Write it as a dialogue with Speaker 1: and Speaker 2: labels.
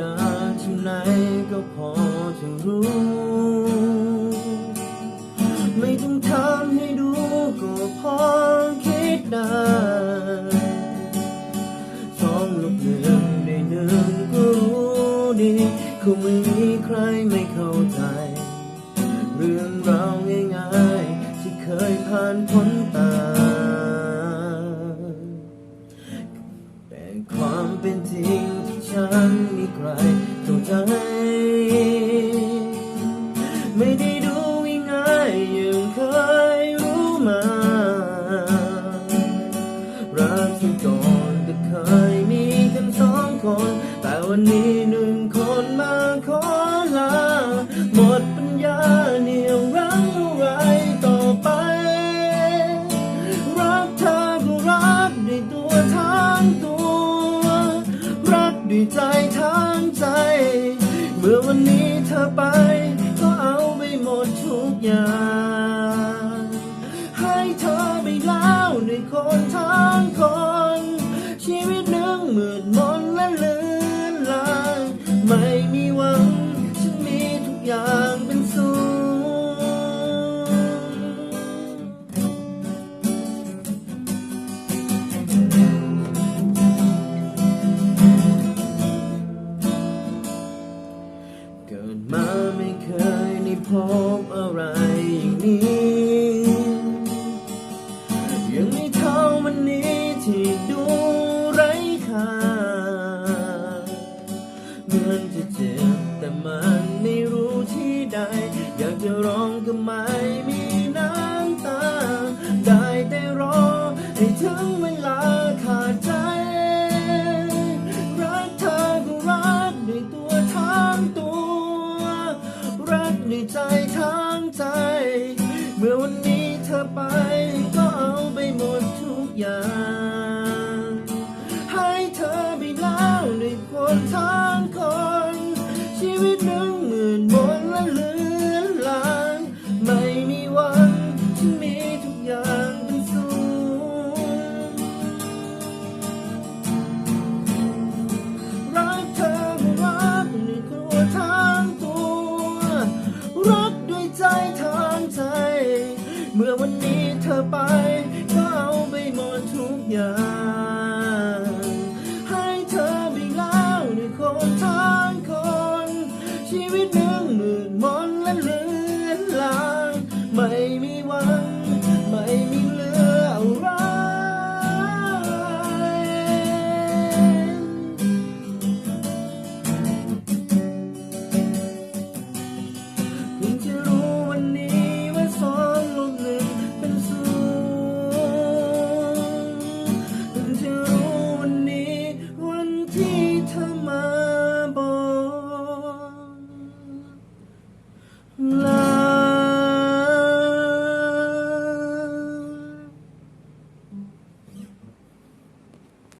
Speaker 1: ดาที่ไหนก็พอจะรู้ ไม่ต้องทำให้ดูก็พอคิดได้สองลบหนึ่งในหนึ่งก็รู้ดีคงไม่มีใครไม่เข้าใจันมีใครเข้าใจ ไม่ได้ดูง่ายอย่างเคยรู้มา รักที่ก่อนก็เคยมีกันสองคน แต่วันนี้หนึ่งคนมาขอลา หมดปัญญาเหนี่ยวรั้งอะไรต่อไป รักเธอก็รักด้วยตัวทั้งตัว รักด้วยใจ เมื่อวันนี้เธอไป ก็เอาไปหมดทุกอย่าง ให้เธอไปแล้วในคนทั้งคน ชีวิตหนึ่งมืดมนม พบอะไรอย่างนี้ยังไม่เท่าวันนี้ที่ดูไร้ค่าเหมือนจะเจ็บแต่มันไม่รู้ที่ใด อยากจะร้องก็ไม่ ในใจทางใจ เมื่อวันนี้เธอไปก็เอาไปหมดทุกอย่าง ไปก็เอาไปหมดทุกอย่าง